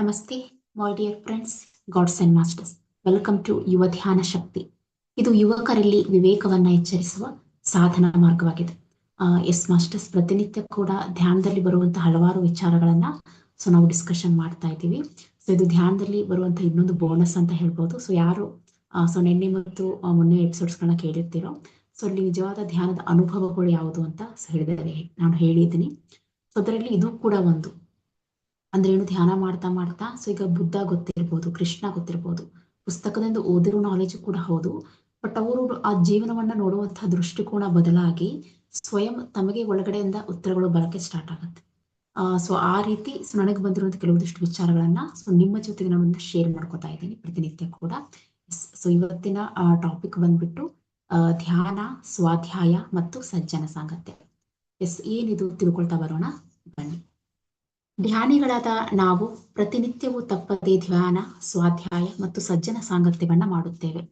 ನಮಸ್ತೆ my dear friends gods and masters welcome to Yuva Dhyana Shakti ಇದು ಯುವಕರಲ್ಲಿ ವಿವೇಕವನ್ನ ಎಚ್ಚರಿಸುವ ಸಾಧನ ಮಾರ್ಗವಾಗಿದೆ. ಎಸ್ ಮಾಸ್ಟರ್ಸ್ ಪ್ರತಿನಿತ್ಯ ಕೂಡ ಧ್ಯಾನದಲ್ಲಿ ಬರುವಂತಹ ಹಲವಾರು ವಿಚಾರಗಳನ್ನ ಸೊ ನಾವು ಡಿಸ್ಕಷನ್ ಮಾಡ್ತಾ ಇದ್ದೀವಿ. ಸೊ ಇದು ಧ್ಯಾನದಲ್ಲಿ ಬರುವಂತಹ ಇನ್ನೊಂದು ಬೋನಸ್ ಅಂತ ಹೇಳ್ಬೋದು. ಸೊ ಯಾರು ಸೊ ನಿನ್ನೆ ಮತ್ತು ಮೊನ್ನೆ ಮೊನ್ನೆ ಎಪಿಸೋಡ್ಸ್ಗಳನ್ನ ಕೇಳಿರ್ತೀರೋ ಸೊ ಅಲ್ಲಿ ನಿಜವಾದ ಧ್ಯಾನದ ಅನುಭವಗಳು ಯಾವುದು ಅಂತ ಹೇಳಿದರೆ, ನಾನು ಹೇಳಿದ್ದೀನಿ. ಸೊ ಅದರಲ್ಲಿ ಇದು ಕೂಡ ಒಂದು. ಅಂದ್ರೆ ಏನು ಧ್ಯಾನ ಮಾಡ್ತಾ ಮಾಡ್ತಾ, ಸೊ ಈಗ ಬುದ್ಧ ಗೊತ್ತಿರ್ಬೋದು, ಕೃಷ್ಣ ಗೊತ್ತಿರ್ಬೋದು, ಪುಸ್ತಕದಿಂದ ಓದಿರೋ ನಾಲೆಜ್ ಕೂಡ ಹೌದು. ಬಟ್ ಅವರು ಆ ಜೀವನವನ್ನ ನೋಡುವಂತಹ ದೃಷ್ಟಿಕೋನ ಬದಲಾಗಿ ಸ್ವಯಂ ತಮಗೆ ಒಳಗಡೆಯಿಂದ ಉತ್ತರಗಳು ಬರಕ್ಕೆ ಸ್ಟಾರ್ಟ್ ಆಗುತ್ತೆ. ಆ, ಸೊ ಆ ರೀತಿ, ಸೊ ನನಗೆ ಬಂದಿರುವಂತ ಕೆಲವೊಂದಿಷ್ಟು ವಿಚಾರಗಳನ್ನ, ಸೊ ನಿಮ್ಮ ಜೊತೆಗೆ ನಾನು ಶೇರ್ ಮಾಡ್ಕೊತಾ ಇದ್ದೀನಿ, ಪ್ರತಿನಿತ್ಯ ಕೂಡ. ಸೊ ಇವತ್ತಿನ ಟಾಪಿಕ್ ಬಂದ್ಬಿಟ್ಟು ಧ್ಯಾನ, ಸ್ವಾಧ್ಯಾಯ ಮತ್ತು ಸಜ್ಜನ ಸಾಂಗತ್ಯ. ಎಸ್ ಏನಿದು ತಿಳ್ಕೊಳ್ತಾ ಬರೋಣ? ಬನ್ನಿ. ಧ್ಯಾನಿಗಳಾದ ನಾವು ಪ್ರತಿನಿತ್ಯವೂ ತಪ್ಪದೆ ಧ್ಯಾನ, ಸ್ವಾಧ್ಯಾಯ ಮತ್ತು ಸಜ್ಜನ ಸಾಂಗತ್ಯವನ್ನ ಮಾಡುತ್ತೇವೆ.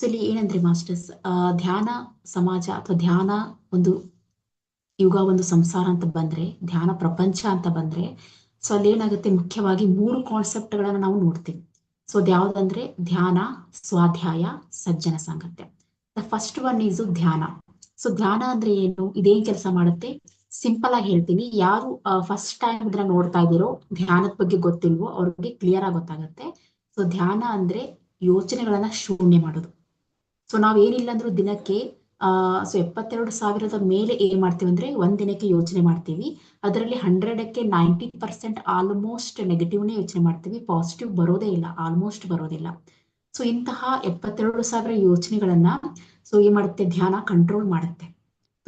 ಸೊ ಇಲ್ಲಿ ಏನಂದ್ರೆ ಮಾಸ್ಟರ್ಸ್? ಧ್ಯಾನ ಸಮಾಜ ಅಥವಾ ಧ್ಯಾನ ಒಂದು ಯುಗ, ಒಂದು ಸಂಸಾರ ಅಂತ ಬಂದ್ರೆ, ಧ್ಯಾನ ಪ್ರಪಂಚ ಅಂತ ಬಂದ್ರೆ, ಸೊ ಅಲ್ಲಿ ಏನಾಗುತ್ತೆ ಮುಖ್ಯವಾಗಿ ಮೂರು ಕಾನ್ಸೆಪ್ಟ್ ಗಳನ್ನ ನಾವು ನೋಡ್ತೀವಿ. ಸೊ ಅದ್ಯಾವ್ದಂದ್ರೆ ಧ್ಯಾನ, ಸ್ವಾಧ್ಯಾಯ, ಸಜ್ಜನ ಸಾಂಗತ್ಯ. The first one is dhyana. So ಧ್ಯಾನ ಅಂದ್ರೆ ಏನು? ಇದೇನ್ ಕೆಲಸ ಮಾಡುತ್ತೆ? ಸಿಂಪಲ್ ಆಗಿ ಹೇಳ್ತೀನಿ. ಯಾರು ಫಸ್ಟ್ ಟೈಮ್ ಇದನ್ನ ನೋಡ್ತಾ ಇದ್ದೀರೋ, ಧ್ಯಾನದ ಬಗ್ಗೆ ಗೊತ್ತಿಲ್ವೋ, ಅವ್ರಿಗೆ ಕ್ಲಿಯರ್ ಆಗಿ ಗೊತ್ತಾಗತ್ತೆ. ಸೊ ಧ್ಯಾನ ಅಂದ್ರೆ ಯೋಚನೆಗಳನ್ನ ಶೂನ್ಯ ಮಾಡೋದು. ಸೊ ನಾವ್ ಏನಿಲ್ಲ ಅಂದ್ರೂ ದಿನಕ್ಕೆ, ಆ, ಸೊ ಎಪ್ಪತ್ತೆರಡು ಸಾವಿರದ ಮೇಲೆ ಏನ್ ಮಾಡ್ತೀವಿ ಅಂದ್ರೆ, ಒಂದ್ ದಿನಕ್ಕೆ ಯೋಚನೆ ಮಾಡ್ತೀವಿ. ಅದರಲ್ಲಿ ಹಂಡ್ರೆಡಕ್ಕೆ ನೈಂಟಿ ಪರ್ಸೆಂಟ್ ಆಲ್ಮೋಸ್ಟ್ ನೆಗೆಟಿವ್ನೇ ಯೋಚನೆ ಮಾಡ್ತೀವಿ. ಪಾಸಿಟಿವ್ ಬರೋದೇ ಇಲ್ಲ ಆಲ್ಮೋಸ್ಟ್ ಬರೋದಿಲ್ಲ. ಸೊ ಇಂತಹ ಎಪ್ಪತ್ತೆರಡು ಸಾವಿರ ಯೋಚನೆಗಳನ್ನ ಸೊ ಏನ್ ಮಾಡುತ್ತೆ? ಧ್ಯಾನ ಕಂಟ್ರೋಲ್ ಮಾಡುತ್ತೆ.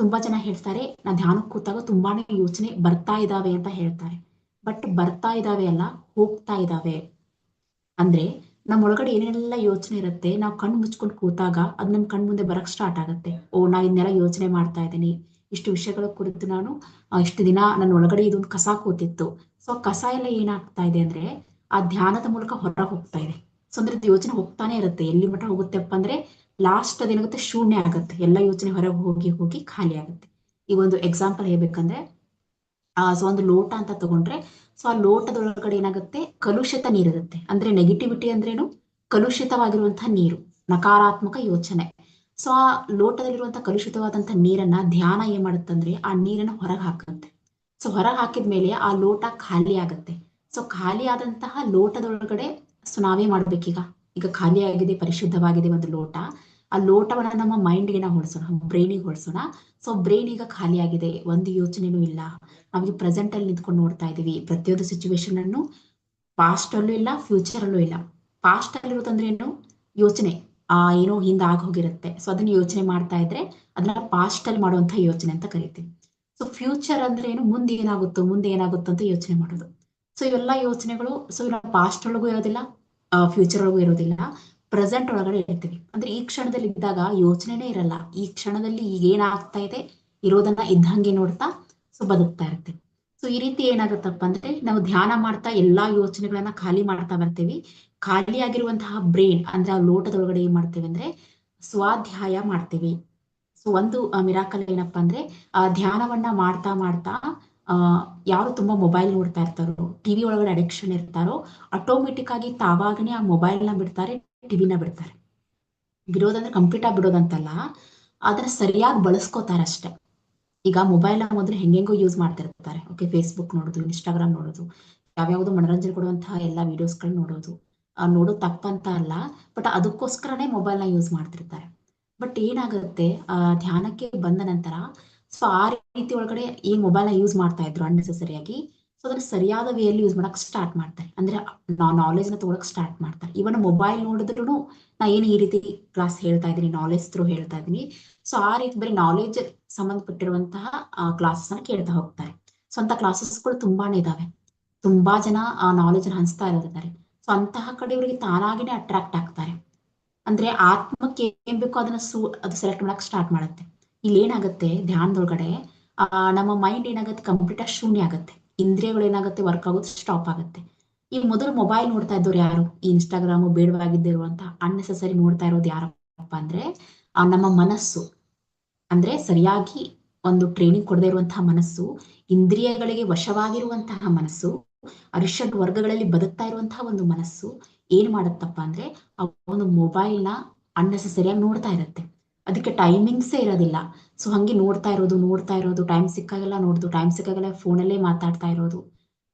ತುಂಬಾ ಜನ ಹೇಳ್ತಾರೆ, ನಾ ಧ್ಯಾನಕ್ಕೆ ಕೂತಾಗ ತುಂಬಾನೇ ಯೋಚನೆ ಬರ್ತಾ ಇದಾವೆ ಅಂತ ಹೇಳ್ತಾರೆ. ಬಟ್ ಬರ್ತಾ ಇದಾವೆ ಅಲ್ಲ, ಹೋಗ್ತಾ ಇದಾವೆ. ಅಂದ್ರೆ ನಮ್ಮ ಒಳಗಡೆ ಏನೇನೆಲ್ಲ ಯೋಚನೆ ಇರುತ್ತೆ, ನಾವು ಕಣ್ಣು ಮುಚ್ಕೊಂಡು ಕೂತಾಗ ಅದ್ ನಮ್ ಕಣ್ ಮುಂದೆ ಬರಕ್ ಸ್ಟಾರ್ಟ್ ಆಗುತ್ತೆ. ಓ, ನಾ ಇದನ್ನೆಲ್ಲ ಯೋಚನೆ ಮಾಡ್ತಾ ಇದ್ದೀನಿ. ಇಷ್ಟು ವಿಷಯಗಳ ಕುರಿತು ನಾನು ಇಷ್ಟು ದಿನ ನನ್ನ ಒಳಗಡೆ ಇದೊಂದು ಕಸ ಕೂತಿತ್ತು. ಸೊ ಕಸ ಎಲ್ಲ ಏನಾಗ್ತಾ ಇದೆ ಅಂದ್ರೆ, ಆ ಧ್ಯಾನದ ಮೂಲಕ ಹೊರ ಹೋಗ್ತಾ ಇದೆ. ಸೊ ಅಂದ್ರೆ ಯೋಚನೆ ಹೋಗ್ತಾನೆ ಇರುತ್ತೆ. ಎಲ್ಲಿ ಮಟ್ಟ ಹೋಗುತ್ತೆಪ್ಪ ಅಂದ್ರೆ ಲಾಸ್ಟ್ ಅದೇನಾಗುತ್ತೆ ಶೂನ್ಯ ಆಗುತ್ತೆ. ಎಲ್ಲ ಯೋಚನೆ ಹೊರಗೆ ಹೋಗಿ ಹೋಗಿ ಖಾಲಿ ಆಗುತ್ತೆ. ಈಗ ಒಂದು ಎಕ್ಸಾಂಪಲ್ ಹೇಳ್ಬೇಕಂದ್ರೆ, ಆ ಸೊ ಒಂದು ಲೋಟ ಅಂತ ತಗೊಂಡ್ರೆ ಸೊ ಆ ಲೋಟದೊಳಗಡೆ ಏನಾಗುತ್ತೆ? ಕಲುಷಿತ ನೀರಿರುತ್ತೆ ಅಂದ್ರೆ ನೆಗೆಟಿವಿಟಿ ಅಂದ್ರೇನು? ಕಲುಷಿತವಾಗಿರುವಂತಹ ನೀರು. ನಕಾರಾತ್ಮಕ ಯೋಚನೆ. ಸೊ ಆ ಲೋಟದಲ್ಲಿರುವಂತಹ ಕಲುಷಿತವಾದಂತಹ ನೀರನ್ನ ಧ್ಯಾನ ಏನ್ ಮಾಡುತ್ತಂದ್ರೆ ಆ ನೀರನ್ನ ಹೊರಗೆ ಹಾಕುತ್ತೆ. ಸೊ ಹೊರಗೆ ಹಾಕಿದ್ಮೇಲೆ ಆ ಲೋಟ ಖಾಲಿ ಆಗುತ್ತೆ. ಸೊ ಖಾಲಿ ಆದಂತಹ ಲೋಟದೊಳಗಡೆ ಸೊ ನಾವೇ ಮಾಡ್ಬೇಕೀಗ? ಈಗ ಖಾಲಿ ಆಗಿದೆ ಪರಿಶುದ್ಧವಾಗಿದೆ ಒಂದು ಲೋಟ. ಆ ಲೋಟವನ್ನ ನಮ್ಮ ಮೈಂಡ್ಗೆ ನಾವು ಹೊಡ್ಸೋಣ ಬ್ರೈನಿಗೆ ಹೊಡ್ಸೋಣ. ಸೊ ಬ್ರೈನ್ ಈಗ ಖಾಲಿ ಆಗಿದೆ ಒಂದು ಯೋಚನೆನೂ ಇಲ್ಲ. ನಾವು ಪ್ರೆಸೆಂಟ್ ಅಲ್ಲಿ ನಿಂತ್ಕೊಂಡು ನೋಡ್ತಾ ಇದೀವಿ ಪ್ರತಿಯೊಂದು ಸಿಚುವೇಶನ್ ಅನ್ನು ಪಾಸ್ಟ್ ಅಲ್ಲೂ ಇಲ್ಲ ಫ್ಯೂಚರ್ ಅಲ್ಲೂ ಇಲ್ಲ. ಪಾಸ್ಟ್ ಅಲ್ಲಿರೋದಂದ್ರೆ ಏನು? ಯೋಚನೆ. ಆ, ಏನೋ ಹಿಂದೆ ಆಗ ಹೋಗಿರುತ್ತೆ. ಸೊ ಅದನ್ನ ಯೋಚನೆ ಮಾಡ್ತಾ ಇದ್ರೆ ಅದನ್ನ ಪಾಸ್ಟ್ ಅಲ್ಲಿ ಮಾಡುವಂತ ಯೋಚನೆ ಅಂತ ಕರಿತೀವಿ. ಸೊ ಫ್ಯೂಚರ್ ಅಂದ್ರೆ ಏನು? ಮುಂದೆ ಏನಾಗುತ್ತೋ ಮುಂದೆ ಏನಾಗುತ್ತೋ ಅಂತ ಯೋಚನೆ ಮಾಡೋದು. ಸೊ ಇವೆಲ್ಲ ಯೋಚನೆಗಳು ಸೊ ಪಾಸ್ಟ್ ಒಳಗೂ ಇರೋದಿಲ್ಲ. ಫ್ಯೂಚರ್ ಒಳಗೂ ಇರೋದಿಲ್ಲ ಪ್ರೆಸೆಂಟ್ ಒಳಗಡೆ ಇರ್ತೀವಿ. ಅಂದ್ರೆ ಈ ಕ್ಷಣದಲ್ಲಿ ಇದ್ದಾಗ ಯೋಚನೆನೇ ಇರಲ್ಲ. ಈ ಕ್ಷಣದಲ್ಲಿ ಈಗ ಏನಾಗ್ತಾ ಇದೆ? ಇರೋದನ್ನ ಇದ್ದಂಗೆ ನೋಡ್ತಾ ಸೊ ಬದುಕ್ತಾ ಇರ್ತೀವಿ. ಸೊ ಈ ರೀತಿ ಏನಾಗುತ್ತಪ್ಪ ಅಂದ್ರೆ ನಾವು ಧ್ಯಾನ ಮಾಡ್ತಾ ಎಲ್ಲಾ ಯೋಚನೆಗಳನ್ನ ಖಾಲಿ ಮಾಡ್ತಾ ಬರ್ತೀವಿ. ಖಾಲಿ ಆಗಿರುವಂತಹ ಬ್ರೈನ್ ಅಂದ್ರೆ ಆ ಲೋಟದೊಳಗಡೆ ಏನ್ ಮಾಡ್ತೀವಿ ಅಂದ್ರೆ ಸ್ವಾಧ್ಯಾಯ ಮಾಡ್ತೀವಿ. ಸೊ ಒಂದು ಮಿರಾಕಲ್ ಏನಪ್ಪಾ ಅಂದ್ರೆ ಆ ಧ್ಯಾನವನ್ನ ಮಾಡ್ತಾ ಮಾಡ್ತಾ ಯಾರು ತುಂಬಾ ಮೊಬೈಲ್ ನೋಡ್ತಾ ಇರ್ತಾರೋ ಟಿವಿ ಒಳಗಡೆ ಅಡಿಕ್ಷನ್ ಇರ್ತಾರೋ ಆಟೋಮೆಟಿಕ್ ಆಗಿ ತಾವಾಗನೇ ಆ ಮೊಬೈಲ್ನ ಬಿಡ್ತಾರೆ ಟಿವಿನ ಬಿಡ್ತಾರೆ. ಬಿಡೋದಂದ್ರೆ ಕಂಪ್ಲೀಟ್ ಆಗಿ ಬಿಡೋದಂತಲ್ಲ, ಅದನ್ನ ಸರಿಯಾಗಿ ಬಳಸ್ಕೋತಾರೆ ಅಷ್ಟೇ. ಈಗ ಮೊಬೈಲ್ ಮೊದಲು ಹೆಂಗೆಂಗೋ ಯೂಸ್ ಮಾಡ್ತಿರ್ತಾರೆ. ಓಕೆ ಫೇಸ್ಬುಕ್ ನೋಡೋದು ಇನ್ಸ್ಟಾಗ್ರಾಮ್ ನೋಡೋದು, ಯಾವ್ಯಾವ್ದು ಮನೋರಂಜನೆ ಕೊಡುವಂತಹ ಎಲ್ಲ ವಿಡಿಯೋಸ್ಗಳನ್ನ ನೋಡೋದು. ನೋಡೋದು ತಪ್ಪಂತ ಅಲ್ಲ ಬಟ್ ಅದಕ್ಕೋಸ್ಕರನೇ ಮೊಬೈಲ್ನ ಯೂಸ್ ಮಾಡ್ತಿರ್ತಾರೆ. ಬಟ್ ಏನಾಗುತ್ತೆ, ಆ, ಧ್ಯಾನಕ್ಕೆ ಬಂದ ನಂತರ ಸೊ ಆ ರೀತಿ ಒಳಗಡೆ ಈ ಮೊಬೈಲ್ ಯೂಸ್ ಮಾಡ್ತಾ ಇದ್ರು ಅನ್ನೆಸೆಸರಿಯಾಗಿ ಸೊ ಅದನ್ನ ಸರಿಯಾದ ವೇಯಲ್ಲಿ ಯೂಸ್ ಮಾಡಕ್ ಸ್ಟಾರ್ಟ್ ಮಾಡ್ತಾರೆ. ಅಂದ್ರೆ ನಾಲೆಜ್ನ ತಗೊಳಕ್ ಸ್ಟಾರ್ಟ್ ಮಾಡ್ತಾರೆ. ಇವನ್ ಮೊಬೈಲ್ ನೋಡಿದ್ರು ನಾ ಏನು ಈ ರೀತಿ ಕ್ಲಾಸ್ ಹೇಳ್ತಾ ಇದೀನಿ ನಾಲೆಜ್ ಥ್ರೂ ಹೇಳ್ತಾ ಇದೀನಿ ಸೊ ಆ ರೀತಿ ಬರೀ ನಾಲೆಜ್ ಸಂಬಂಧಪಟ್ಟಿರುವಂತಹ ಕ್ಲಾಸಸ್ ಅನ್ನ ಕೇಳ್ತಾ ಹೋಗ್ತಾರೆ. ಸೊ ಅಂತ ಕ್ಲಾಸಸ್ಗಳು ತುಂಬಾನೇ ಇದಾವೆ. ತುಂಬಾ ಜನ ಆ ನಾಲೆಜ್ ಹಂಚ್ತಾ ಇರೋದಿದ್ದಾರೆ ಸೊ ಅಂತಹ ಕಡೆ ಇವರಿಗೆ ತಾನಾಗಿನೇ ಅಟ್ರಾಕ್ಟ್ ಆಗ್ತಾರೆ. ಅಂದ್ರೆ, ಆತ್ಮಕ್ಕೆ ಏನ್ ಬೇಕೋ ಅದನ್ನ ಸೂ, ಅದು ಸೆಲೆಕ್ಟ್ ಮಾಡಕ್ ಸ್ಟಾರ್ಟ್ ಮಾಡುತ್ತೆ. ಇಲ್ಲಿ ಏನಾಗುತ್ತೆ ಧ್ಯಾನದೊಳಗಡೆ, ಆ, ನಮ್ಮ ಮೈಂಡ್ ಏನಾಗುತ್ತೆ ಕಂಪ್ಲೀಟ್ ಆಗಿ ಶೂನ್ಯ ಆಗುತ್ತೆ. ಇಂದ್ರಿಯಗಳು ಏನಾಗುತ್ತೆ ವರ್ಕ್ ಆಗೋದು ಸ್ಟಾಪ್ ಆಗುತ್ತೆ. ಈ ಮೊದಲು ಮೊಬೈಲ್ ನೋಡ್ತಾ ಇದ್ದವ್ರು ಯಾರು? ಈ ಇನ್ಸ್ಟಾಗ್ರಾಮು ಬೇಡವಾಗಿದ್ದಿರುವಂತಹ ಅನ್ನೆಸೆಸರಿ ನೋಡ್ತಾ ಇರೋದು ಯಾರಪ್ಪ ಅಂದ್ರೆ, ಆ, ನಮ್ಮ ಮನಸ್ಸು. ಅಂದ್ರೆ ಸರಿಯಾಗಿ ಒಂದು ಟ್ರೈನಿಂಗ್ ಕೊಡದೇ ಇರುವಂತಹ ಮನಸ್ಸು, ಇಂದ್ರಿಯಗಳಿಗೆ ವಶವಾಗಿರುವಂತಹ ಮನಸ್ಸು ಅರಿಷಡ್ ವರ್ಗಗಳಲ್ಲಿ ಬದುಕ್ತಾ ಇರುವಂತಹ ಒಂದು ಮನಸ್ಸು, ಏನ್ ಮಾಡುತ್ತಪ್ಪ ಅಂದ್ರೆ, ಆ ಒಂದು ಮೊಬೈಲ್ನ ಅನ್ನೆಸೆಸರಿಯಾಗಿ ನೋಡ್ತಾ ಇರುತ್ತೆ. ಅದಕ್ಕೆ ಟೈಮಿಂಗ್ಸೇ ಇರೋದಿಲ್ಲ. ಸೊ ಹಂಗೆ ನೋಡ್ತಾ ಇರೋದು ನೋಡ್ತಾ ಇರೋದು ಟೈಮ್ ಸಿಕ್ಕಾಗೆಲ್ಲ ನೋಡೋದು ಟೈಮ್ ಸಿಕ್ಕಾಗೆಲ್ಲ ಫೋನಲ್ಲೇ ಮಾತಾಡ್ತಾ ಇರೋದು.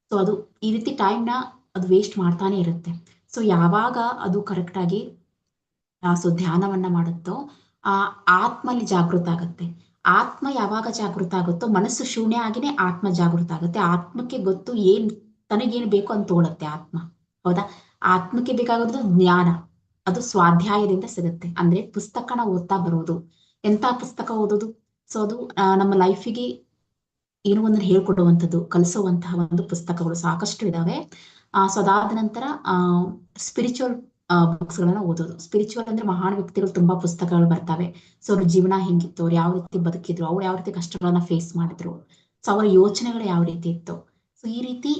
ಸೊ ಅದು ಈ ರೀತಿ ಟೈಮ್ನ ಅದು ವೇಸ್ಟ್ ಮಾಡ್ತಾನೆ ಇರುತ್ತೆ. ಸೊ ಯಾವಾಗ ಅದು ಕರೆಕ್ಟಾಗಿ ಸೊ ಧ್ಯಾನವನ್ನ ಮಾಡುತ್ತೋ, ಆ, ಆತ್ಮಲ್ಲಿ ಜಾಗೃತ ಆಗುತ್ತೆ. ಆತ್ಮ ಯಾವಾಗ ಜಾಗೃತ ಆಗುತ್ತೋ, ಮನಸ್ಸು ಶೂನ್ಯ ಆಗಿನೇ ಆತ್ಮ ಜಾಗೃತ ಆಗುತ್ತೆ. ಆತ್ಮಕ್ಕೆ ಗೊತ್ತು ಏನ್, ತನಗೇನು ಬೇಕು ಅಂತ ತೋಳುತ್ತೆ ಆತ್ಮ. ಹೌದಾ? ಆತ್ಮಕ್ಕೆ ಬೇಕಾಗಿರೋದು ಜ್ಞಾನ. ಅದು ಸ್ವಾಧ್ಯಾಯದಿಂದ ಸಿಗುತ್ತೆ. ಅಂದ್ರೆ ಪುಸ್ತಕನ ಓದ್ತಾ ಬರೋದು. ಎಂತ ಪುಸ್ತಕ ಓದೋದು? ಸೊ ಅದು ನಮ್ಮ ಲೈಫಿಗೆ ಏನು ಒಂದು ಹೇಳ್ಕೊಡುವಂಥದ್ದು, ಕಲಿಸುವಂತಹ ಒಂದು ಪುಸ್ತಕಗಳು ಸಾಕಷ್ಟು ಇದಾವೆ. ಆ ಸೊ ಅದಾದ ನಂತರ, ಆ ಸ್ಪಿರಿಚುವಲ್ ಬುಕ್ಸ್ ಗಳನ್ನ ಓದೋದು. ಸ್ಪಿರಿಚುವಲ್ ಅಂದ್ರೆ ಮಹಾನ್ ವ್ಯಕ್ತಿಗಳು ತುಂಬಾ ಪುಸ್ತಕಗಳು ಬರ್ತವೆ. ಸೊ ಅವ್ರ ಜೀವನ ಹೆಂಗಿತ್ತು, ಅವ್ರು ಯಾವ ರೀತಿ ಬದುಕಿದ್ರು, ಅವ್ರು ಯಾವ ರೀತಿ ಕಷ್ಟಗಳನ್ನ ಫೇಸ್ ಮಾಡಿದ್ರು. ಸೊ ಅವರ ಯೋಚನೆಗಳು ಯಾವ ರೀತಿ ಇತ್ತು. ಸೊ ಈ ರೀತಿ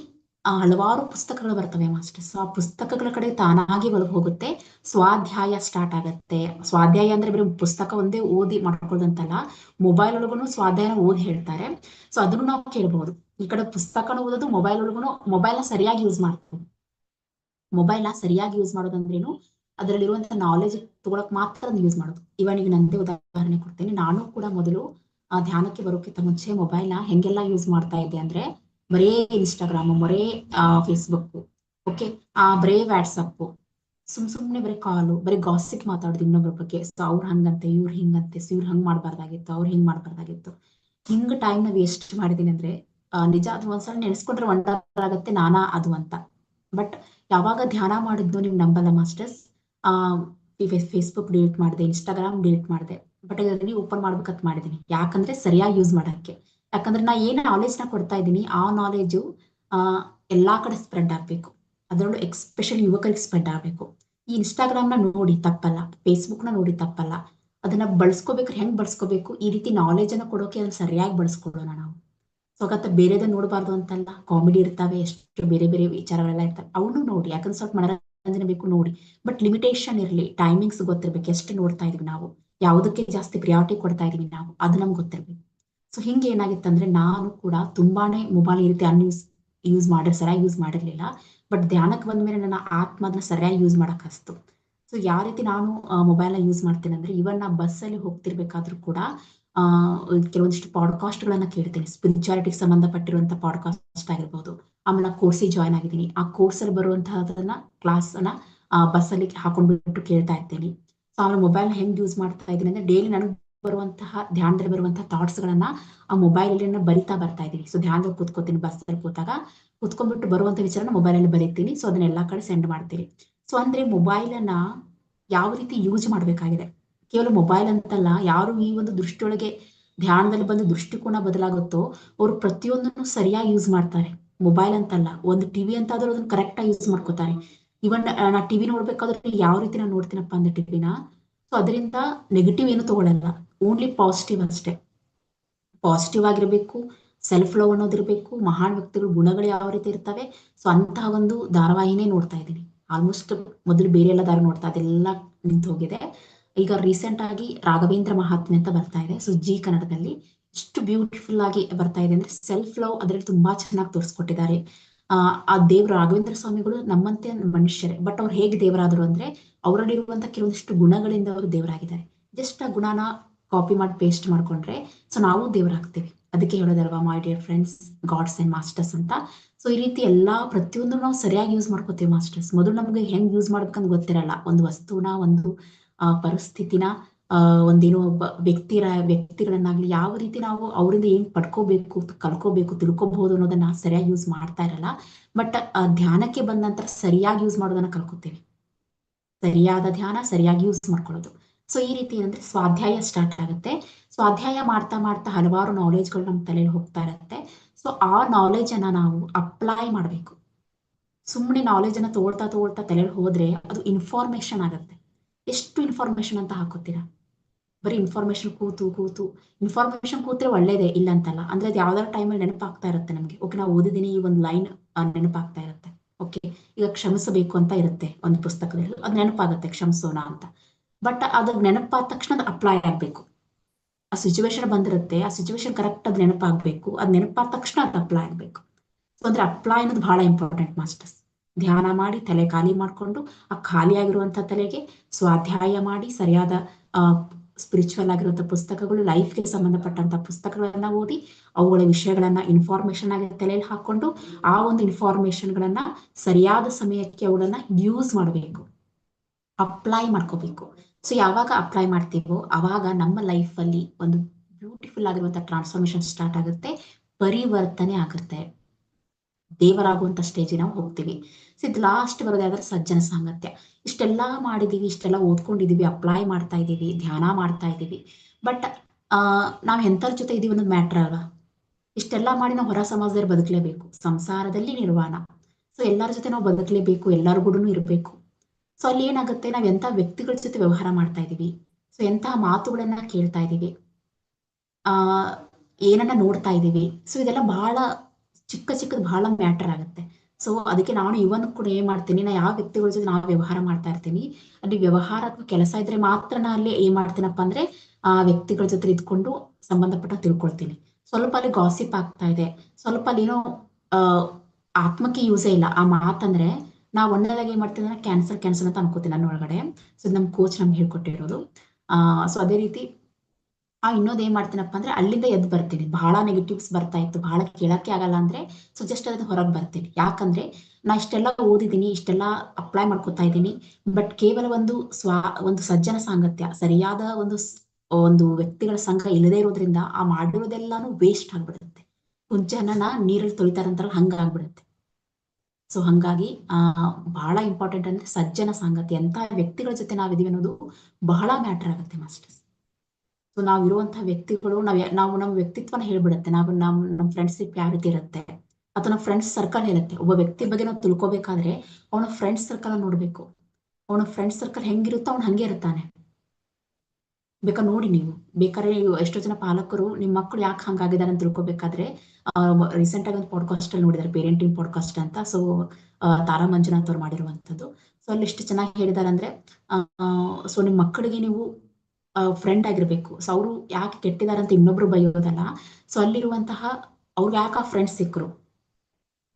ಹಲವಾರು ಪುಸ್ತಕಗಳು ಬರ್ತವೆ ಮಾಸ್ಟರ್ಸ್ ಆ ಪುಸ್ತಕಗಳ ಕಡೆ ತಾನಾಗಿ ಒಳಗೆ ಹೋಗುತ್ತೆ. ಸ್ವಾಧ್ಯಾಯ ಸ್ಟಾರ್ಟ್ ಆಗತ್ತೆ. ಸ್ವಾಧ್ಯಾಯ ಅಂದ್ರೆ ಬರೀ ಪುಸ್ತಕ ಒಂದೇ ಓದಿ ಮಾಡ್ಕೊಳ್ಳೋದಂತಲ್ಲ ಮೊಬೈಲ್ ಒಳಗೂ ಸ್ವಾಧ್ಯಾಯನ ಓದಿ ಹೇಳ್ತಾರೆ. ಸೊ ಅದನ್ನು ನಾವು ಕೇಳ್ಬಹುದು ಈ ಕಡೆ ಪುಸ್ತಕನ ಓದೋದು ಮೊಬೈಲ್ ಒಳಗೂ ಮೊಬೈಲ್ನ ಸರಿಯಾಗಿ ಯೂಸ್ ಮಾಡ್ತಾರೆ ಮೊಬೈಲ್ನ ಸರಿಯಾಗಿ ಯೂಸ್ ಮಾಡೋದಂದ್ರೇನು ಅದರಲ್ಲಿರುವಂತಹ ನಾಲೆಜ್ ತಗೊಳಕ್ ಮಾತ್ರ ಯೂಸ್ ಮಾಡೋದು. ಇವಾಗ ನಂದೇ ಉದಾಹರಣೆ ಕೊಡ್ತೇನೆ. ನಾನು ಕೂಡ ಮೊದಲು ಆ ಧ್ಯಾನಕ್ಕೆ ಬರೋಕ್ಕಿಂತ ಮುಂಚೆ ಮೊಬೈಲ್ನ ಹೆಂಗೆಲ್ಲ ಯೂಸ್ ಮಾಡ್ತಾ ಇದ್ದೆ ಅಂದ್ರೆ ಬರೇ ಇನ್ಸ್ಟಾಗ್ರಾಮ್ ಬರೇ ಫೇಸ್ಬುಕ್ ಓಕೆ ಆ, ಬರೇ ವಾಟ್ಸಪ್ ಸುಮ್ ಸುಮ್ನೆ ಬರೀ ಕಾಲು, ಬರೀ ಗಾಸಿಕ್ ಮಾತಾಡೋದು ಇನ್ನೊಬ್ರ ಬಗ್ಗೆ. ಸೊ ಅವ್ರು ಹಂಗಂತೆ, ಇವ್ರು ಹಿಂಗಂತೆ ಸೊ ಇವ್ರು ಹಂಗ್ ಮಾಡ್ಬಾರ್ದಾಗಿತ್ತು, ಅವ್ರು ಹಿಂಗ್ ಮಾಡ್ಬಾರ್ದಾಗಿತ್ತು. ಹಿಂಗ್ ಟೈಮ್ನ ವೇಸ್ಟ್ ಮಾಡಿದೀನಿ ಅಂದ್ರೆ ನಿಜ ಅದು ಒಂದ್ಸಲ ನೆನೆಸ್ಕೊಂಡ್ರೆ ವಂಡರ್ ಆಗತ್ತೆ, ನಾನಾ ಅದು ಅಂತ. ಬಟ್ ಯಾವಾಗ ಧ್ಯಾನ ಮಾಡಿದ್ದು ನೀವು ನಂಬಲ್ಲ ಮಾಸ್ಟರ್ಸ್ ಆ ಫೇಸ್ಬುಕ್ ಡಿಲೀಟ್ ಮಾಡಿದೆ ಇನ್ಸ್ಟಾಗ್ರಾಮ್ ಡಿಲೀಟ್ ಮಾಡಿದೆ. ಬಟ್ ಇದರಲ್ಲಿ ಓಪನ್ ಮಾಡ್ಬೇಕಂತ ಮಾಡಿದೀನಿ. ಯಾಕಂದ್ರೆ ಸರಿಯಾಗಿ ಯೂಸ್ ಮಾಡಕ್ಕೆ. ಯಾಕಂದ್ರೆ ನಾ ಏನ್ ನಾಲೆಜ್ನ ಕೊಡ್ತಾ ಇದ್ದೀನಿ, ಆ ನಾಲೆಜು ಆ, ಎಲ್ಲಾ ಕಡೆ ಸ್ಪ್ರೆಡ್ ಆಗ್ಬೇಕು. ಅದರಲ್ಲೂ ಎಕ್ಸ್ಪೆಷಲ್ ಯುವಕರಿಗೆ ಸ್ಪ್ರೆಡ್ ಆಗ್ಬೇಕು. ಈ ಇನ್ಸ್ಟಾಗ್ರಾಮ್ನ ನೋಡಿ ತಪ್ಪಲ್ಲ ಫೇಸ್ಬುಕ್ನ ನೋಡಿ ತಪ್ಪಲ್ಲ. ಅದನ್ನ ಬಳಸ್ಕೋಬೇಕ್ರೆ ಹೆಂಗ್ ಬಳಸ್ಕೋಬೇಕು? ಈ ರೀತಿ ನಾಲೆಜ್ ಅನ್ನ ಕೊಡೋಕೆ ಅದನ್ನ ಸರಿಯಾಗಿ ಬಳಸ್ಕೊಳ್ಳೋಣ ನಾವು. ಸೊ ಬೇರೆದ ನೋಡಬಾರ್ದು ಅಂತಲ್ಲ. ಕಾಮಿಡಿ ಇರ್ತಾವೆ, ಎಷ್ಟು ಬೇರೆ ಬೇರೆ ವಿಚಾರಗಳೆಲ್ಲ ಇರ್ತಾವೆ. ಅವನು ನೋಡಿ, ಯಾಕಂದ್ರೆ ಸ್ವಲ್ಪ ಮನರಂಜನೆ ಬೇಕು ನೋಡಿ. ಬಟ್ ಲಿಮಿಟೇಷನ್ ಇರಲಿ ಟೈಮಿಂಗ್ಸ್ ಗೊತ್ತಿರ್ಬೇಕು, ಎಷ್ಟು ನೋಡ್ತಾ ಇದೀವಿ ನಾವು. ಯಾವುದಕ್ಕೆ ಜಾಸ್ತಿ ಪ್ರಿಯಾರಿಟಿ ಕೊಡ್ತಾ ಇದೀವಿ ನಾವು. ಅದು ನಮ್ಗೆ ಗೊತ್ತಿರ್ಬೇಕು. ಸೊ ಹಿಂಗೆ ಏನಾಗಿತ್ತಂದ್ರೆ ನಾನು ಕೂಡ ತುಂಬಾನೇ ಮೊಬೈಲ್ ಈ ರೀತಿ ಅನ್ಯೂಸ್ ಯೂಸ್ ಮಾಡಿ ಸರಿಯಾಗಿ ಯೂಸ್ ಮಾಡಿರ್ಲಿಲ್ಲ. ಬಟ್ ಧ್ಯಾನಕ್ಕೆ ಬಂದ್ಮೇಲೆ ನನ್ನ ಆತ್ಮ ಅದನ್ನ ಸರಿಯಾಗಿ ಯೂಸ್ ಮಾಡಕ್ ಹಸ್ತು. ಸೊ ಯಾವ ರೀತಿ ನಾನು ಮೊಬೈಲ್ನ ಯೂಸ್ ಮಾಡ್ತೇನೆ ಅಂದ್ರೆ ಇವನ್ ನಾ ಬಸ್ ಅಲ್ಲಿ ಹೋಗ್ತಿರ್ಬೇಕಾದ್ರೂ ಕೂಡ ಕೆಲವೊಂದಿಷ್ಟು ಪಾಡ್ಕಾಸ್ಟ್ ಗಳನ್ನ ಕೇಳ್ತೀನಿ. ಸ್ಪಿರಿಚುಯಾಲಿಟಿಗೆ ಸಂಬಂಧಪಟ್ಟಿರುವಂತ ಪಾಡ್ಕಾಸ್ಟ್ ಆಗಿರ್ಬೋದು. ಆಮೇಲೆ ಕೋರ್ಸಿಗೆ ಜಾಯ್ನ್ ಆಗಿದ್ದೀನಿ. ಆ ಕೋರ್ಸ್ ಅಲ್ಲಿ ಬರುವಂತಹದನ್ನ ಕ್ಲಾಸ್ ಅನ್ನ ಬಸ್ ಅಲ್ಲಿ ಹಾಕೊಂಡ್ಬಿಟ್ಟು ಕೇಳ್ತಾ ಇದ್ದೀನಿ ಸೊ ಆಮೇಲೆ ಮೊಬೈಲ್ ಹೆಂಗ್ ಯೂಸ್ ಮಾಡ್ತಾ ಇದ್ದೀನಿ ಅಂದ್ರೆ ಡೈಲಿ ನನಗೆ ಬರುವಂತಹ, ಧ್ಯಾನದಲ್ಲಿ ಬರುವಂತಹ ಥಾಟ್ಸ್ ಗಳನ್ನ ಆ ಮೊಬೈಲ್ ಅಲ್ಲಿ ಬರಿತಾ ಬರ್ತಾ ಇದೀನಿ ಸೊ ಧ್ಯಾನದಲ್ಲಿ ಕೂತ್ಕೋತೀನಿ ಬಸ್ ಅಲ್ಲಿ ಕೂತಾಗ ಕುತ್ಕೊಂಡ್ಬಿಟ್ಟು ಬರುವಂತ ವಿಚಾರನ ಮೊಬೈಲ್ ಅಲ್ಲಿ ಬರೀತೀನಿ. ಸೊ ಅದನ್ನ ಎಲ್ಲಾ ಕಡೆ ಸೆಂಡ್ ಮಾಡ್ತೀನಿ. ಸೊ ಅಂದ್ರೆ ಮೊಬೈಲ್ ಅನ್ನ ಯಾವ ರೀತಿ ಯೂಸ್ ಮಾಡ್ಬೇಕಾಗಿದೆ? ಕೇವಲ ಮೊಬೈಲ್ ಅಂತಲ್ಲ, ಯಾರು ಈ ಒಂದು ದೃಷ್ಟಿಯೊಳಗೆ ಧ್ಯಾನದಲ್ಲಿ ಬಂದು ದೃಷ್ಟಿಕೋನ ಬದಲಾಗುತ್ತೋ, ಅವರು ಪ್ರತಿಯೊಂದನ್ನು ಸರಿಯಾಗಿ ಯೂಸ್ ಮಾಡ್ತಾರೆ. ಮೊಬೈಲ್ ಅಂತಲ್ಲ, ಒಂದು ಟಿವಿ ಅಂತ ಆದ್ರೂ ಅದನ್ನ ಕರೆಕ್ಟ್ ಆಗಿ ಯೂಸ್ ಮಾಡ್ಕೋತಾರೆ. ಇವನ್ ನಾ ಟಿವಿ ನೋಡ್ಬೇಕಾದ್ರೆ ಯಾವ ರೀತಿ ನಾನು ನೋಡ್ತೀನಪ್ಪ ಅಂದ್ರೆ ಟಿವಿನ ಸೊ ಅದರಿಂದ ನೆಗೆಟಿವ್ ಏನು ತಗೊಳ್ಳಲ್ಲ ಓನ್ಲಿ ಪಾಸಿಟಿವ್ ಅಷ್ಟೇ. ಪಾಸಿಟಿವ್ ಆಗಿರ್ಬೇಕು ಸೆಲ್ಫ್ ಲವ್ ಅನ್ನೋದಿರ್ಬೇಕು, ಮಹಾನ್ ವ್ಯಕ್ತಿಗಳ, ಗುಣಗಳು ಯಾವ ರೀತಿ ಇರ್ತವೆ ಸೊ ಅಂತ ಒಂದು ಧಾರಾವಾಹಿನೇ ನೋಡ್ತಾ ಇದ್ದೀನಿ. ಆಲ್ಮೋಸ್ಟ್ ಮೊದಲು ಬೇರೆ ಎಲ್ಲ ದಾರ ನೋಡ್ತಾ ಅದೆಲ್ಲ ನಿಂತು ಹೋಗಿದೆ. ಈಗ ರೀಸೆಂಟ್ ಆಗಿ ರಾಘವೇಂದ್ರ ಮಹಾತ್ಮೆ ಅಂತ ಬರ್ತಾ ಇದೆ ಸೊ ಜಿ ಕನ್ನಡದಲ್ಲಿ. ಎಷ್ಟು ಬ್ಯೂಟಿಫುಲ್ ಆಗಿ ಬರ್ತಾ ಇದೆ ಅಂದ್ರೆ ಸೆಲ್ಫ್ ಲವ್ ಅದ್ರಲ್ಲಿ ತುಂಬಾ ಚೆನ್ನಾಗಿ ತೋರಿಸ್ಕೊಟ್ಟಿದ್ದಾರೆ. ಆ ದೇವ್ರ ರಾಘವೇಂದ್ರ ಸ್ವಾಮಿಗಳು ನಮ್ಮಂತೆ ಮನುಷ್ಯರೇ ಬಟ್ ಅವ್ರು ಹೇಗೆ ದೇವರಾದ್ರು ಅಂದ್ರೆ, ಅವರಲ್ಲಿರುವಂತ ಕೆಲವೊಂದಿಷ್ಟು ಗುಣಗಳಿಂದ ಅವರು ದೇವರಾಗಿದ್ದಾರೆ. ಜಸ್ಟ್ ಆ ಗುಣನ ಕಾಪಿ ಮಾಡಿ ಪೇಸ್ಟ್ ಮಾಡ್ಕೊಂಡ್ರೆ ಸೊ ನಾವು ದೇವರಾಗ್ತೀವಿ ಅದಕ್ಕೆ ಹೇಳೋದಲ್ವಾ my dear friends gods and masters ಅಂತ. ಸೊ ಈ ರೀತಿ ಎಲ್ಲಾ ಪ್ರತಿಯೊಂದು ನಾವು ಸರಿಯಾಗಿ ಯೂಸ್ ಮಾಡ್ಕೋತೀವಿ ಮಾಸ್ಟರ್ಸ್ ಮೊದಲು ನಮ್ಗೆ ಹೆಂಗ್ ಯೂಸ್ ಮಾಡ್ಬೇಕಂತ ಗೊತ್ತಿರಲ್ಲ. ಒಂದು ವಸ್ತುನ, ಒಂದು, ಆ, ಪರಿಸ್ಥಿತಿನ ಒಂದೇನೋ ಒಬ್ಬ ವ್ಯಕ್ತಿರ, ವ್ಯಕ್ತಿಗಳನ್ನಾಗ್ಲಿ ಯಾವ ರೀತಿ ನಾವು ಅವರಿಂದ ಏನ್ ಪಡ್ಕೋಬೇಕು, ಕಲ್ಕೋಬೇಕು, ತಿಳ್ಕೋಬಹುದು ಅನ್ನೋದನ್ನ ಸರಿಯಾಗಿ ಯೂಸ್ ಮಾಡ್ತಾ ಇರಲ್ಲ. ಬಟ್ ಧ್ಯಾನಕ್ಕೆ ಬಂದ ನಂತರ ಸರಿಯಾಗಿ ಯೂಸ್ ಮಾಡೋದನ್ನ ಕಲ್ಕೋತೇವೆ. ಸರಿಯಾದ ಧ್ಯಾನ, ಸರಿಯಾಗಿ ಯೂಸ್ ಮಾಡ್ಕೊಳ್ಳೋದು. ಸೊ ಈ ರೀತಿ ಏನಂದ್ರೆ ಸ್ವಾಧ್ಯಾಯ ಸ್ಟಾರ್ಟ್ ಆಗುತ್ತೆ. ಸ್ವಾಧ್ಯಾಯ ಮಾಡ್ತಾ ಮಾಡ್ತಾ ಹಲವಾರು ನಾಲೆಜ್ಗಳು ನಮ್ಮ ತಲೆಯಲ್ಲಿ ಹೋಗ್ತಾ ಇರುತ್ತೆ. ಸೊ ಆ ನಾಲೆಜ್ ಅನ್ನ ನಾವು ಅಪ್ಲೈ ಮಾಡಬೇಕು. ಸುಮ್ಮನೆ ನಾಲೆಜ್ ಅನ್ನ ತೋಳ್ತಾ ತೋಳ್ತಾ ತಲೆಯಲ್ಲಿ ಹೋದ್ರೆ ಅದು ಇನ್ಫಾರ್ಮೇಶನ್ ಆಗುತ್ತೆ. ಎಷ್ಟು ಇನ್ಫಾರ್ಮೇಶನ್ ಅಂತ ಹಾಕೋತೀರಾ? ಬರೀ ಇನ್ಫಾರ್ಮೇಶನ್ ಕೂತು ಕೂತು. ಇನ್ಫಾರ್ಮೇಶನ್ ಕೂತ್ರೆ ಒಳ್ಳೇದೇ? ಇಲ್ಲ ಅಂತಲ್ಲ. ಅಂದ್ರೆ ಅದು ಯಾವ್ದಾರ ಟೈಮಲ್ಲಿ ನೆನಪಾಗ್ತಾ ಇರುತ್ತೆ ನಮ್ಗೆ. ಓಕೆ ನಾವು ಓದಿದೀನಿ ಈ ಒಂದು ಲೈನ್ ನೆನಪಾಗ್ತಾ ಇರುತ್ತೆ. ಓಕೆ ಈಗ ಕ್ಷಮಿಸಬೇಕು ಅಂತ ಇರುತ್ತೆ ಒಂದು ಪುಸ್ತಕದಲ್ಲಿ. ಅದು ನೆನಪಾಗುತ್ತೆ, ಕ್ಷಮಿಸೋಣ ಅಂತ. ಬಟ್ ಅದು ನೆನಪಾದ ತಕ್ಷಣ ಅದು ಅಪ್ಲೈ ಆಗ್ಬೇಕು. ಆ ಸಿಚುವೇಶನ್ ಬಂದಿರುತ್ತೆ, ಆ ಸಿಚುವೇಶನ್ ಕರೆಕ್ಟ್ ಅದು ನೆನಪಾಗ್ಬೇಕು, ಅದ್ ನೆನಪಾದ ತಕ್ಷಣ ಅದು ಅಪ್ಲೈ ಆಗ್ಬೇಕು. ಸೊ ಅಂದ್ರೆ ಅಪ್ಲೈ ಅನ್ನೋದು ಬಹಳ ಇಂಪಾರ್ಟೆಂಟ್ ಮಾಸ್ಟರ್ಸ್ ಧ್ಯಾನ ಮಾಡಿ, ತಲೆ ಖಾಲಿ ಮಾಡಿಕೊಂಡು, ಆ ಖಾಲಿಯಾಗಿರುವಂತ ತಲೆಗೆ ಸ್ವಾಧ್ಯಾಯ ಮಾಡಿ, ಸರಿಯಾದ ಸ್ಪಿರಿಚುವಲ್ ಆಗಿರುವಂತಹ ಪುಸ್ತಕಗಳು ಲೈಫ್ಗೆ ಸಂಬಂಧಪಟ್ಟಂತ ಪುಸ್ತಕಗಳನ್ನ ಓದಿ, ಅವುಗಳ ವಿಷಯಗಳನ್ನ ಇನ್ಫಾರ್ಮೇಶನ್ ಆಗಿ ತಲೆಯಲ್ಲಿ ಹಾಕೊಂಡು, ಆ ಒಂದು ಇನ್ಫಾರ್ಮೇಶನ್ ಗಳನ್ನ ಸರಿಯಾದ ಸಮಯಕ್ಕೆ ಅವುಗಳನ್ನ ಯೂಸ್ ಮಾಡಬೇಕು. ಅಪ್ಲೈ ಮಾಡ್ಕೋಬೇಕು. ಸೊ ಯಾವಾಗ ಅಪ್ಲೈ ಮಾಡ್ತೀವೋ ಅವಾಗ ನಮ್ಮ ಲೈಫ್ ಅಲ್ಲಿ ಒಂದು ಬ್ಯೂಟಿಫುಲ್ ಆಗಿರುವಂತಹ ಟ್ರಾನ್ಸ್ಫಾರ್ಮೇಶನ್ ಸ್ಟಾರ್ಟ್ ಆಗುತ್ತೆ, ಪರಿವರ್ತನೆ ಆಗುತ್ತೆ. ದೇವರಾಗುವಂತ ಸ್ಟೇಜಿಗೆ ನಾವು ಹೋಗ್ತೀವಿ. ಸೊ ಇದು ಲಾಸ್ಟ್ ಬರೋದಾದ್ರೆ ಸಜ್ಜನ ಸಾಂಗತ್ಯ. ಇಷ್ಟೆಲ್ಲಾ ಮಾಡಿದೀವಿ, ಇಷ್ಟೆಲ್ಲ ಓದ್ಕೊಂಡಿದೀವಿ ಅಪ್ಲೈ ಮಾಡ್ತಾ ಇದೀವಿ, ಧ್ಯಾನ ಮಾಡ್ತಾ ಇದೀವಿ. ಬಟ್ ಆ, ನಾವ್ ಎಂತರ ಜೊತೆ ಇದೀವಿ ಅನ್ನೋದು ಮ್ಯಾಟ್ರ್ ಅಲ್ವಾ? ಇಷ್ಟೆಲ್ಲಾ ಮಾಡಿ ನಾವು ಹೊರ ಸಮಾಜದಲ್ಲಿ ಬದುಕಲೇಬೇಕು. ಸಂಸಾರದಲ್ಲಿ ನಿರ್ವಾಣ. ಸೊ ಎಲ್ಲರ ಜೊತೆ ನಾವು ಬದುಕಲೇಬೇಕು, ಎಲ್ಲರ ಕೂಡ ಇರಬೇಕು. ಸೊ ಅಲ್ಲಿ ಏನಾಗುತ್ತೆ? ನಾವ್ ಎಂತ ವ್ಯಕ್ತಿಗಳ ಜೊತೆ ವ್ಯವಹಾರ ಮಾಡ್ತಾ ಇದೀವಿ. ಸೊ ಎಂತಹ ಮಾತುಗಳನ್ನ ಕೇಳ್ತಾ ಇದೀವಿ. ಆ, ಏನನ್ನ ನೋಡ್ತಾ ಇದೀವಿ. ಸೊ ಇದೆಲ್ಲ ಬಹಳ ಚಿಕ್ಕ ಚಿಕ್ಕದ್ ಬಹಳ ಮ್ಯಾಟರ್ ಆಗುತ್ತೆ. ಸೊ ಅದಕ್ಕೆ ನಾನು ಇವನ್ ಕೂಡ ಏನ್ ಮಾಡ್ತೀನಿ, ನಾ ಯಾವ ವ್ಯಕ್ತಿಗಳ ಜೊತೆ ನಾವು ವ್ಯವಹಾರ ಮಾಡ್ತಾ ಇರ್ತೀನಿ, ಅಲ್ಲಿ ವ್ಯವಹಾರ ಅಥವಾ ಕೆಲಸ ಇದ್ರೆ ಮಾತ್ರ ನಾ ಅಲ್ಲಿ ಏನ್ ಮಾಡ್ತೀನಪ್ಪ ಅಂದ್ರೆ, ಆ ವ್ಯಕ್ತಿಗಳ ಜೊತೆ ಇದ್ಕೊಂಡು ಸಂಬಂಧಪಟ್ಟ ತಿಳ್ಕೊಳ್ತೀನಿ. ಸ್ವಲ್ಪ ಅಲ್ಲಿ ಗಾಸಿಪ್ ಆಗ್ತಾ ಇದೆ. ಸ್ವಲ್ಪ ಅಲ್ಲಿ ಏನೋ ಆತ್ಮಕ್ಕೆ ಯೂಸೇ ಇಲ್ಲ. ಆ ಮಾತಂದ್ರೆ ನಾ ಒಂದೇದಾಗ ಏನ್ ಮಾಡ್ತೀವಿ ಅಂದ್ರೆ ಕ್ಯಾನ್ಸಲ್ ಕ್ಯಾನ್ಸಲ್ ಅಂತ ಅನ್ಕೋತೀನಿ ನನ್ನ ಒಳಗಡೆ. ಸೊ ನಮ್ ಕೋಚ್ ನಮ್ಗೆ ಹೇಳ್ಕೊಟ್ಟಿರೋದು. ಆ ಸೊ ಅದೇ ರೀತಿ, ಆ ಇನ್ನೊಂದ್ ಏನ್ ಮಾಡ್ತೀನಪ್ಪ ಅಂದ್ರೆ ಅಲ್ಲಿಂದ ಎದ್ ಬರ್ತೀನಿ. ಬಹಳ ನೆಗೆಟಿವ್ಸ್ ಬರ್ತಾ ಇತ್ತು. ಬಹಳ ಕೇಳಕ್ಕೆ ಆಗಲ್ಲ ಅಂದ್ರೆ ಸೊ ಜಸ್ಟ್ ಅದನ್ನ ಹೊರಗೆ ಬರ್ತೀನಿ. ಯಾಕಂದ್ರೆ, ನಾ ಇಷ್ಟೆಲ್ಲ ಓದಿದೀನಿ, ಇಷ್ಟೆಲ್ಲ ಅಪ್ಲೈ ಮಾಡ್ಕೊತಾ ಇದ್ದೀನಿ. ಬಟ್ ಕೇವಲ ಒಂದು ಸ್ವಾ, ಒಂದು ಸಜ್ಜನ ಸಾಂಗತ್ಯ, ಸರಿಯಾದ ಒಂದು ಒಂದು ವ್ಯಕ್ತಿಗಳ ಸಂಘ ಇಲ್ಲದೆ ಇರೋದ್ರಿಂದ ಆ ಮಾಡಿರೋದೆಲ್ಲಾನು ವೇಸ್ಟ್ ಆಗ್ಬಿಡುತ್ತೆ. ಜನನ ನೀರಲ್ಲಿ ತೊಳಿತಾರಂತಾರ ಹಂಗ ಆಗ್ಬಿಡುತ್ತೆ ಸೊ ಹಂಗಾಗಿ, ಆ, ಬಹಳ ಇಂಪಾರ್ಟೆಂಟ್ ಅಂದ್ರೆ ಸಜ್ಜನ ಸಂಗತಿ ಎಂತ ವ್ಯಕ್ತಿಗಳ ಜೊತೆ ನಾವಿದೀವಿ ಅನ್ನೋದು ಬಹಳ ಮ್ಯಾಟರ್ ಆಗುತ್ತೆ ಮಾಸ್ಟರ್ಸ್. ಸೊ ನಾವ್ ಇರುವಂತಹ ವ್ಯಕ್ತಿಗಳು, ನಾವ್ ನಾವು ನಮ್ಮ ವ್ಯಕ್ತಿತ್ವನ ಹೇಳ್ಬಿಡುತ್ತೆ. ನಾವು ನಮ್ ನಮ್ ಫ್ರೆಂಡ್ಶಿಪ್ ಯಾವ ರೀತಿ ಇರುತ್ತೆ? ಅಥವಾ ನಮ್ಮ ಫ್ರೆಂಡ್ಸ್ ಸರ್ಕಲ್ ಹೇಳುತ್ತೆ. ಒಬ್ಬ ವ್ಯಕ್ತಿ ಬಗ್ಗೆ ನಾವು ತಿಳ್ಕೊಬೇಕಾದ್ರೆ, ಅವನ ಫ್ರೆಂಡ್ಸ್ ಸರ್ಕಲ್ ನೋಡ್ಬೇಕು. ಅವನ ಫ್ರೆಂಡ್ಸ್ ಸರ್ಕಲ್ ಹೆಂಗಿರುತ್ತೋ ಅವ್ನು ಹಂಗೆ ಇರ್ತಾನೆ ಬೇಕಾ ನೋಡಿ ನೀವು. ಬೇಕಾದ್ರೆ ಎಷ್ಟೋ ಜನ ಪಾಲಕರು ನಿಮ್ಮ ಮಕ್ಕಳು ಯಾಕೆ ಹಂಗಾಗಿದ್ದಾರೆ ಅಂತ ತಿಳ್ಕೊಬೇಕಾದ್ರೆ ರೀಸೆಂಟ್ ಆಗಿ ಒಂದು ಪಾಡ್ಕಾಸ್ಟ್ ಅಲ್ಲಿ ನೋಡಿದಾರೆ ಪೇರೆಂಟಿಂಗ್ ಪಾಡ್ಕಾಸ್ಟ್ ಅಂತ. ಸೊ ತಾರಾ ಮಂಜುನಾಥ್ ಅವ್ರು ಮಾಡಿರುವಂತದ್ದು ಸೊ ಅಲ್ಲಿ ಎಷ್ಟು ಚೆನ್ನಾಗಿ ಹೇಳಿದಾರೆ ಅಂದ್ರೆ ಸೊ ನಿಮ್ ಮಕ್ಕಳಿಗೆ ನೀವು ಫ್ರೆಂಡ್ ಆಗಿರ್ಬೇಕು. ಸೊ ಅವರು ಯಾಕೆ ಕೆಟ್ಟಿದ್ದಾರೆ ಅಂತ ಇನ್ನೊಬ್ರು ಬೈಯೋದಲ್ಲ. ಸೊ ಅಲ್ಲಿರುವಂತಹ, ಅವ್ರು ಯಾಕೆ ಆ ಫ್ರೆಂಡ್ಸ್ ಸಿಕ್ಕರು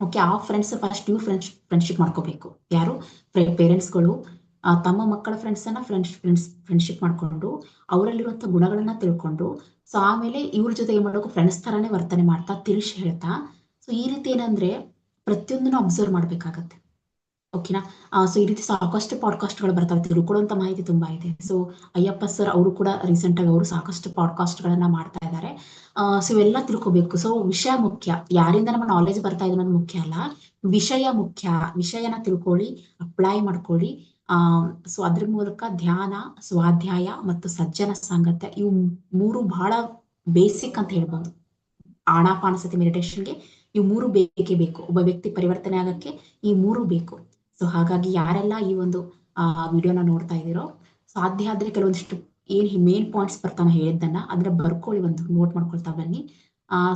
ಓಕೆ ಆ ಫ್ರೆಂಡ್ಸ್ ಫಸ್ಟ್ ನೀವು ಫ್ರೆಂಡ್ಸ್ ಫ್ರೆಂಡ್ಶಿಪ್ ಮಾಡ್ಕೋಬೇಕು. ಯಾರು? ಪೇರೆಂಟ್ಸ್ಗಳು ತಮ್ಮ ಮಕ್ಕಳ ಫ್ರೆಂಡ್ಸ್ ಅನ್ನ ಫ್ರೆಂಡ್ಸ್ ಫ್ರೆಂಡ್ಸ್ ಫ್ರೆಂಡ್ಶಿಪ್ ಮಾಡ್ಕೊಂಡು ಅವರಲ್ಲಿರುವಂತ ಗುಣಗಳನ್ನ ತಿಳ್ಕೊಂಡು ಸೊ ಆಮೇಲೆ ಇವ್ರ ಜೊತೆ ಏನ್ ಮಾಡ್ಬೇಕು ಫ್ರೆಂಡ್ಸ್ ತರಾನೇ ವರ್ತನೆ ಮಾಡ್ತಾ ತಿಳಿಸಿ ಹೇಳ್ತಾ ಸೊ ಈ ರೀತಿ ಏನಂದ್ರೆ ಪ್ರತಿಯೊಂದನ್ನು ಅಬ್ಸರ್ವ್ ಮಾಡ್ಬೇಕಾಗತ್ತೆ. ಓಕೆನಾ ಸೊ ಈ ರೀತಿ ಸಾಕಷ್ಟು ಪಾಡ್ಕಾಸ್ಟ್ಗಳು ಬರ್ತಾವೆ ತಿಳ್ಕೊಳ್ಳುವಂತ ಮಾಹಿತಿ ತುಂಬಾ ಇದೆ. ಸೊ ಅಯ್ಯಪ್ಪ ಸರ್ ಅವರು ಕೂಡ ರೀಸೆಂಟ್ ಆಗಿ ಅವರು ಸಾಕಷ್ಟು ಪಾಡ್ಕಾಸ್ಟ್ ಗಳನ್ನ ಮಾಡ್ತಾ ಇದ್ದಾರೆ ಸೊ ಇವೆಲ್ಲ ತಿಳ್ಕೊಬೇಕು. ಸೊ ವಿಷಯ ಮುಖ್ಯ. ಯಾರಿಂದ ನಮ್ಮ ನಾಲೆಜ್ ಬರ್ತಾ ಇದೆ ಮುಖ್ಯ ಅಲ್ಲ. ವಿಷಯ ಮುಖ್ಯ. ವಿಷಯನ ತಿಳ್ಕೊಳ್ಳಿ ಅಪ್ಲೈ ಮಾಡ್ಕೊಳ್ಳಿ. ಆ ಸೊ ಅದ್ರ ಮೂಲಕ ಧ್ಯಾನ, ಸ್ವಾಧ್ಯಾಯ ಮತ್ತು ಸಜ್ಜನ ಸಾಂಗತ್ಯ ಇವು ಮೂರು ಬಹಳ ಬೇಸಿಕ್ ಅಂತ ಹೇಳ್ಬೋದು. ಆಣಾಪಾನಸತಿ ಮೆಡಿಟೇಷನ್ಗೆ ಇವು ಮೂರು ಬೇಕೇ ಬೇಕು. ಒಬ್ಬ ವ್ಯಕ್ತಿ ಪರಿವರ್ತನೆ ಆಗಕ್ಕೆ ಈ ಮೂರು ಬೇಕು. ಸೊ ಹಾಗಾಗಿ ಯಾರೆಲ್ಲ ಈ ಒಂದು, ಆ ವಿಡಿಯೋನ ನೋಡ್ತಾ ಇದ್ದೀರೋ, ಸಾಧ್ಯ ಆದ್ರೆ ಕೆಲವೊಂದಿಷ್ಟು ಏನ್ ಮೇನ್ ಪಾಯಿಂಟ್ಸ್ ಬರ್ತಾನ ಹೇಳಿದ್ದನ್ನ ಅದ್ರ ಬರ್ಕೊಳ್ಳಿ ಒಂದು ನೋಟ್ ಮಾಡ್ಕೊಳ್ತಾ ಬನ್ನಿ.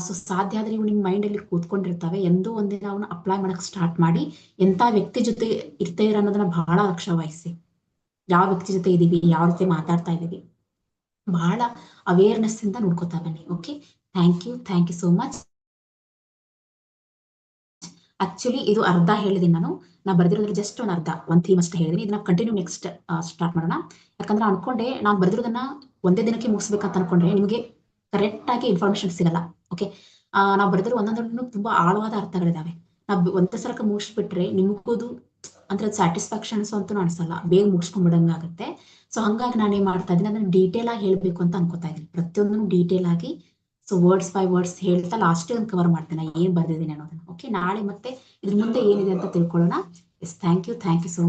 ಸೊ ಸಾಧ್ಯ ಆದ್ರೆ ಇವು ನಿಮ್ ಮೈಂಡ್ ಅಲ್ಲಿ ಕೂತ್ಕೊಂಡಿರ್ತವೆ. ಎಂದೋ ಒಂದಿನ ಅವನ್ನ ಅಪ್ಲೈ ಮಾಡಕ್ ಸ್ಟಾರ್ಟ್ ಮಾಡಿ ಎಂತ ವ್ಯಕ್ತಿ ಜೊತೆ ಇರ್ತೀರ ಅನ್ನೋದನ್ನ ಬಹಳ ಲಕ್ಷ್ಯ ವಹಿಸಿ ಯಾವ ವ್ಯಕ್ತಿ ಜೊತೆ ಇದೀವಿ, ಯಾವ ರೀತಿ ಮಾತಾಡ್ತಾ ಇದೀವಿ ಬಹಳ ಅವೇರ್ನೆಸ್ ಇಂದ ನೋಡ್ಕೊತಾ ಬನ್ನಿ okay thank you thank you so much actually ಇದು ಅರ್ಧ ಹೇಳಿದೀನಿ ನಾನು. ನಾ ಬರ್ದಿರೋದ್ರ ಜಸ್ಟ್ ಒಂದು ಅರ್ಧ, ಒಂದ್ ಥೀಮ್ ಅಷ್ಟೇ ಹೇಳಿದೀನಿ. ಇದನ್ನ ಕಂಟಿನ್ಯೂ ನೆಕ್ಸ್ಟ್ ಸ್ಟಾರ್ಟ್ ಮಾಡೋಣ. ಯಾಕಂದ್ರೆ ಅನ್ಕೊಂಡೆ ನಾನು ಬರ್ದಿರೋದನ್ನ ಒಂದೇ ದಿನಕ್ಕೆ ಮುಗಿಸ್ಬೇಕಂತ ಅನ್ಕೊಂಡ್ರೆ ನಿಮಗೆ ಕರೆಕ್ಟ್ ಆಗಿ ಇನ್ಫಾರ್ಮೇಶನ್ ಸಿಗಲ್ಲ ಓಕೆ ನಾವು ಬರೆದ್ರೆ ಒಂದೊಂದ್ರೂ ತುಂಬಾ ಆಳವಾದ ಅರ್ಥಗಳಿದಾವೆ. ನಾವು ಒಂದೇ ಸರಕ ಮುಗಿಸ್ಬಿಟ್ರೆ ನಿಮಗೋದು ಅಂದ್ರೆ ಸ್ಯಾಟಿಸ್ಫ್ಯಾಕ್ಷನ್ಸ್ ಅಂತೂ ಅನ್ಸಲ್ಲ, ಬೇಗ ಮುಗಿಸ್ಕೊಂಡ್ಬಿಡಂಗಾಗುತ್ತೆ ಸೊ ಹಂಗಾಗಿ ನಾನು ಏನ್ ಮಾಡ್ತಾ ಇದ್ದೀನಿ, ಅದನ್ನ ಡೀಟೇಲ್ ಆಗಿ ಹೇಳ್ಬೇಕು ಅಂತ ಅನ್ಕೋತಾ ಇದ್ದೀನಿ. ಪ್ರತಿಯೊಂದನ್ನು ಡೀಟೇಲ್ ಆಗಿ ಸೊ ವರ್ಡ್ಸ್ ಬೈ ವರ್ಡ್ಸ್ ಹೇಳ್ತಾ ಲಾಸ್ಟ್ ಒಂದು ಕವರ್ ಮಾಡ್ತೇನೆ ಏನ್ ಬರ್ದಿದ್ದೀನಿ ಅನ್ನೋದನ್ನ ಓಕೆ ನಾಳೆ ಮತ್ತೆ ಇದ್ರ ಮುಂದೆ ಏನಿದೆ ಅಂತ ತಿಳ್ಕೊಳ್ಳೋಣ. Yes thank you thank you so